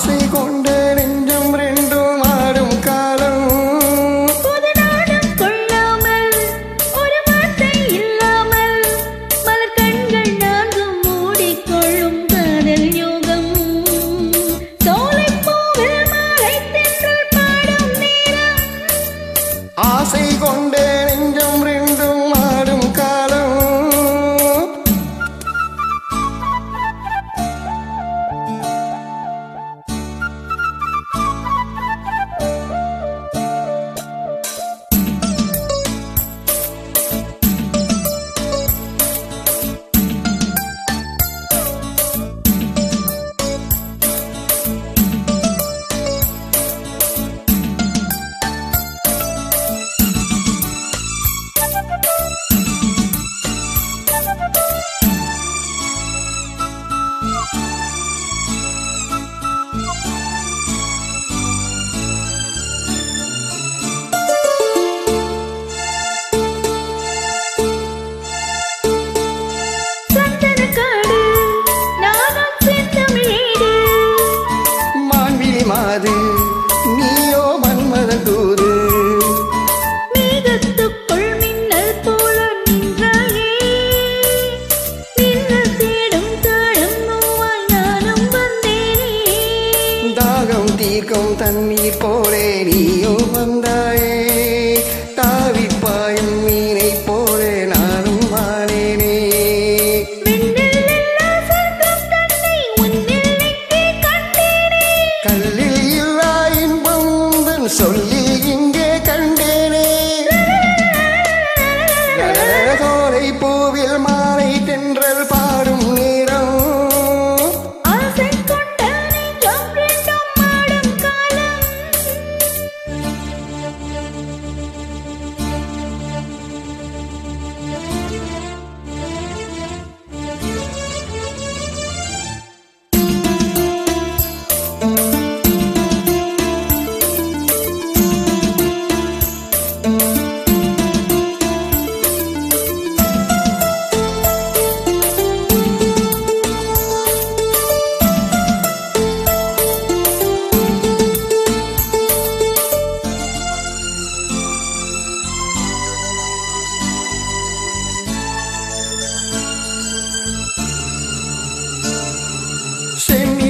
ஆசை கொண்டு நின்று தெளிக்கும் தண்ணீர் போலே நீயோ வந்தாயே. தாவிப்பாயும் மீனை போலே நானும் மாறேனே கல்லில் இல்லா இன்பம் சொல்லி இங்கே கண்டேனே. கோரை பூவில் மாலை தென்றல்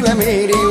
da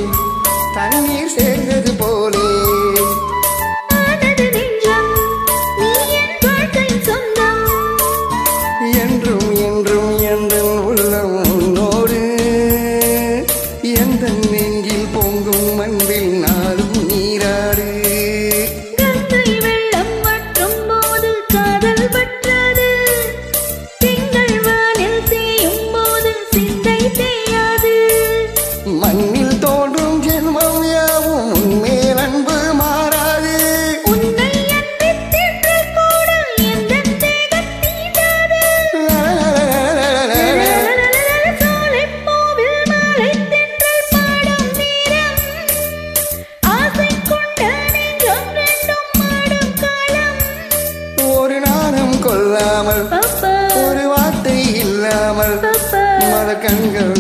மலர் கண்கள்